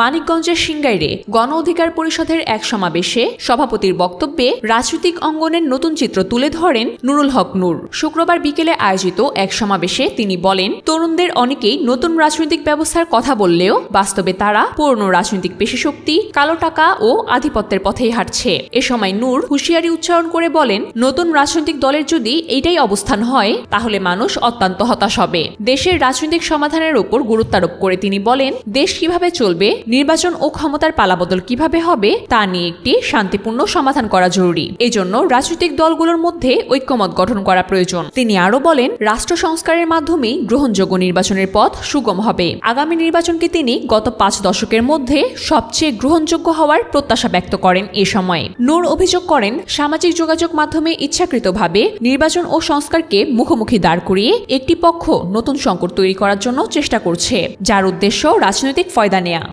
মানিকগঞ্জের সিংগাইরে গণ অধিকার পরিষদের এক সমাবেশে সভাপতির বক্তব্যে রাজনৈতিক অঙ্গনের নতুন চিত্র তুলে ধরেন নুরুল হক নূর। শুক্রবার বিকেলে আয়োজিত এক সমাবেশে তিনি বলেন, তরুণদের অনেকেই নতুন রাজনৈতিক ব্যবস্থার কথা বললেও বাস্তবে তারা পুরনো রাজনৈতিক পেশিশক্তি, কালো টাকা ও আধিপত্যের পথেই হাঁটছে। এ সময় নূর হুঁশিয়ারি উচ্চারণ করে বলেন, নতুন রাজনৈতিক দলের যদি এইটাই অবস্থান হয়, তাহলে মানুষ অত্যন্ত হতাশ হবে। দেশের রাজনৈতিক সমাধানের উপর গুরুত্বারোপ করে তিনি বলেন, দেশ কীভাবে চলবে নির্বাচন ও ক্ষমতার পালাবদল কীভাবে হবে, তা নিয়ে একটি শান্তিপূর্ণ সমাধান করা জরুরি। এজন্য রাজনৈতিক দলগুলোর মধ্যে ঐক্যমত গঠন করা প্রয়োজন। তিনি আরও বলেন, রাষ্ট্র সংস্কারের মাধ্যমেই গ্রহণযোগ্য নির্বাচনের পথ সুগম হবে। আগামী নির্বাচনকে তিনি গত পাঁচ দশকের মধ্যে সবচেয়ে গ্রহণযোগ্য হওয়ার প্রত্যাশা ব্যক্ত করেন এ সময়ে। নূর অভিযোগ করেন, সামাজিক যোগাযোগ মাধ্যমে ইচ্ছাকৃতভাবে নির্বাচন ও সংস্কারকে মুখোমুখি দাঁড় করিয়ে একটি পক্ষ নতুন সংকট তৈরি করার জন্য চেষ্টা করছে, যার উদ্দেশ্য রাজনৈতিক ফয়দা নেয়া।